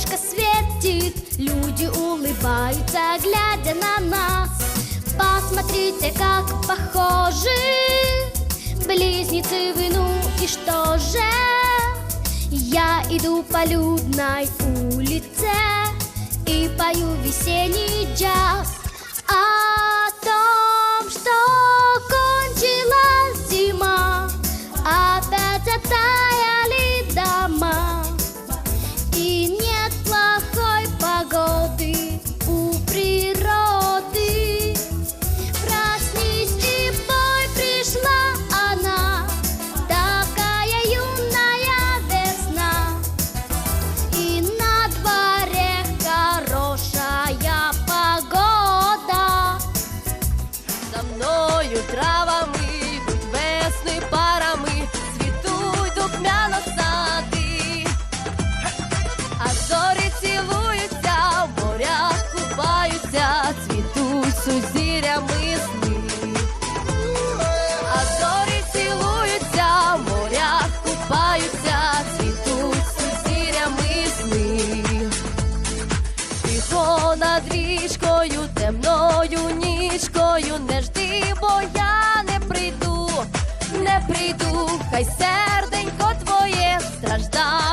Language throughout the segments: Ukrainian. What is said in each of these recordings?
солнышко светит, люди улыбаются, глядя на нас. Посмотрите, как похожи близнецы в ну и что же? Я иду по людной улице и пою весенний джаз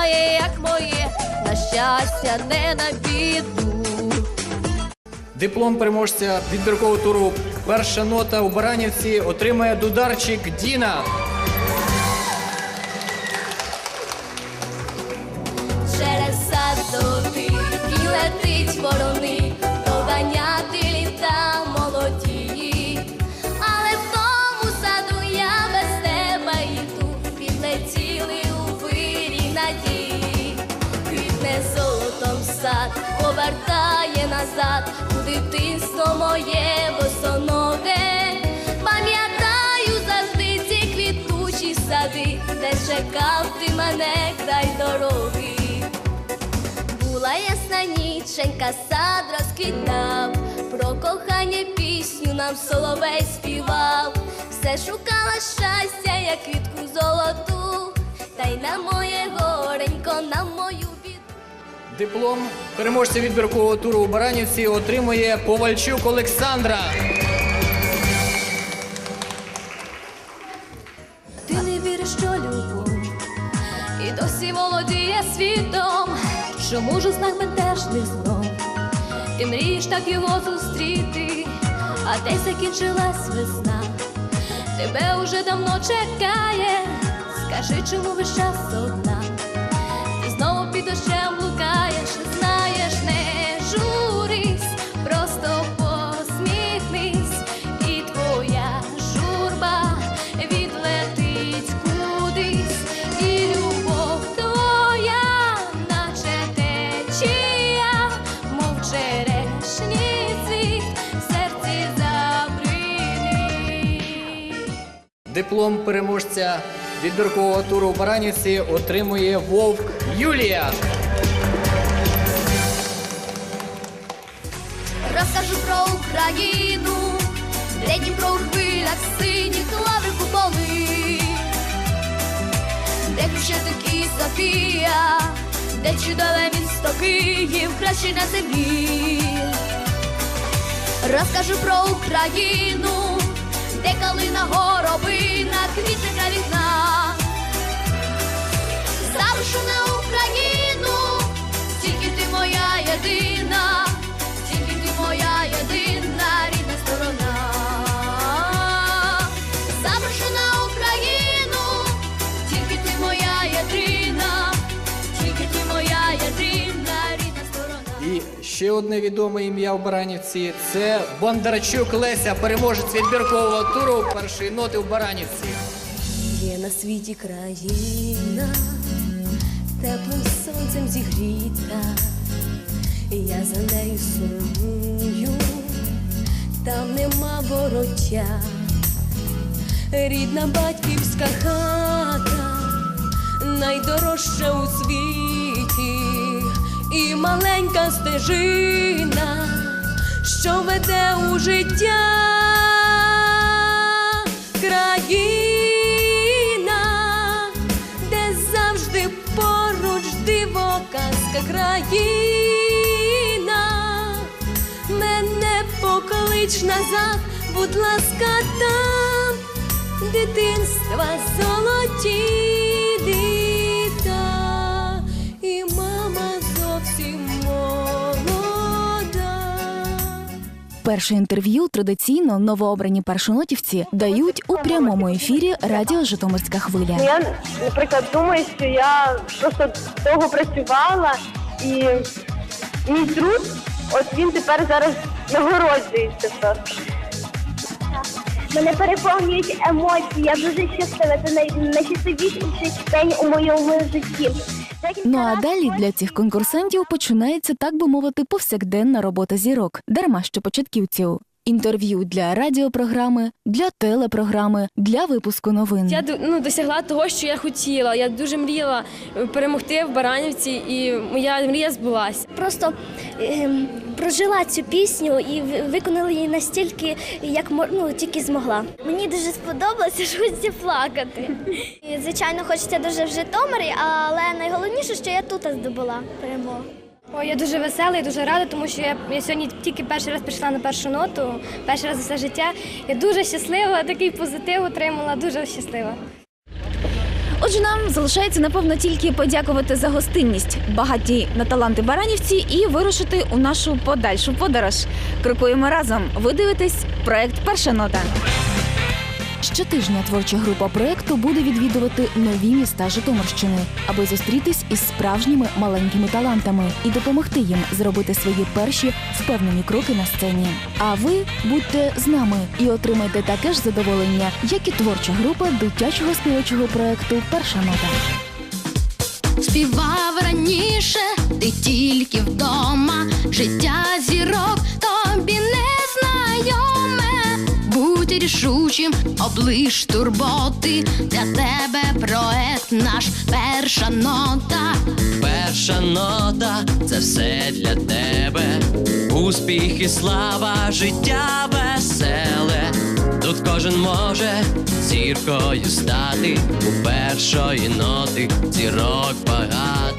страждає, як моє, на щастя, не на біду. Диплом переможця відбіркового туру Перша нота у Баранівці отримає дударчик Діна. Назад у дитинство моє босоноге. Пам'ятаю завжди ці квітучі сади, де чекав ти мене край дороги. Була ясна ніченька, сад розквітав, про кохання пісню нам соловей співав, все шукала щастя, як квітку золоту, та й на моє горенько, на мою. Диплом переможця відбіркового туру у Баранівці отримує Повальчук Олександра. Ти не віриш, що любов і досі володіє світом, чому ж у знак бентежних знов? Ти мрієш так його зустріти, а десь закінчилась весна. Тебе уже давно чекає, скажи, чому весь час одна? Ти знову під дощем блукаєш, Диплом переможця відбіркового туру у Баранівці отримує Вовк Юлія. Розкажу про Україну, де Дніпро у хвилях синіх лаври куполи, де Хрещатик і Софія, де чудове місто Київ, краще на землі. Розкажу про Україну, де калина горобина, квітника на вікна. завжди на Україну, тільки ти моя єдина, ще одне відоме ім'я в Баранівці це Бондарчук Леся, переможець відбіркового туру першої ноти в Баранівці. Є на світі країна, теплим сонцем зігріта, я за нею сумую, там нема вороття, рідна батьківська хата, найдорожча у світі, і маленька стежина, що веде у життя. Країна, де завжди поруч диво казка. Країна, мене поклич назад, будь ласка, там дитинства золоті Перше інтерв'ю традиційно новообрані першонотівці дають у прямому ефірі Радіо Житомирська хвиля. Я, наприклад, думаю, що я просто довго працювала і мій труд, от він тепер зараз нагороджується просто. Мене переповнюють емоції. Я дуже щаслива. Це най- найщасливіший день у моєму житті. Ну а далі для цих конкурсантів починається, так би мовити, повсякденна робота зірок, дарма що початківців. Інтерв'ю для радіопрограми, для телепрограми, для випуску новин. Я ну, досягла того, що я хотіла. Я дуже мріяла е, перемогти в Баранівці, і моя мрія збулася. просто ем, прожила цю пісню і виконала її настільки, як ну, тільки змогла. Мені дуже сподобалося, що хочеться плакати. І, звичайно, хочеться дуже в Житомирі, але найголовніше, що я тут здобула перемогу. О, я дуже весела і дуже рада, тому що я, я сьогодні тільки перший раз прийшла на першу ноту, перший раз за все життя. Я дуже щаслива, такий позитив отримала, дуже щаслива. Отже, нам залишається напевно тільки подякувати за гостинність багаті на таланти баранівці і вирушити у нашу подальшу подорож. Крокуємо разом. Ви дивитесь проект Перша нота. Щотижня творча група проекту буде відвідувати нові міста Житомирщини, аби зустрітись із справжніми маленькими талантами і допомогти їм зробити свої перші впевнені кроки на сцені. А ви будьте з нами і отримайте таке ж задоволення, як і творча група дитячого співочого проекту Перша нота. Співав раніше, ти тільки вдома, життя зірок тобі не знайоме. Будь рішучим, облиш турботи, для тебе проект наш перша нота. Перша нота це все для тебе. Успіх і слава, життя веселе. Тут кожен може зіркою стати. У першої ноти зірок багато.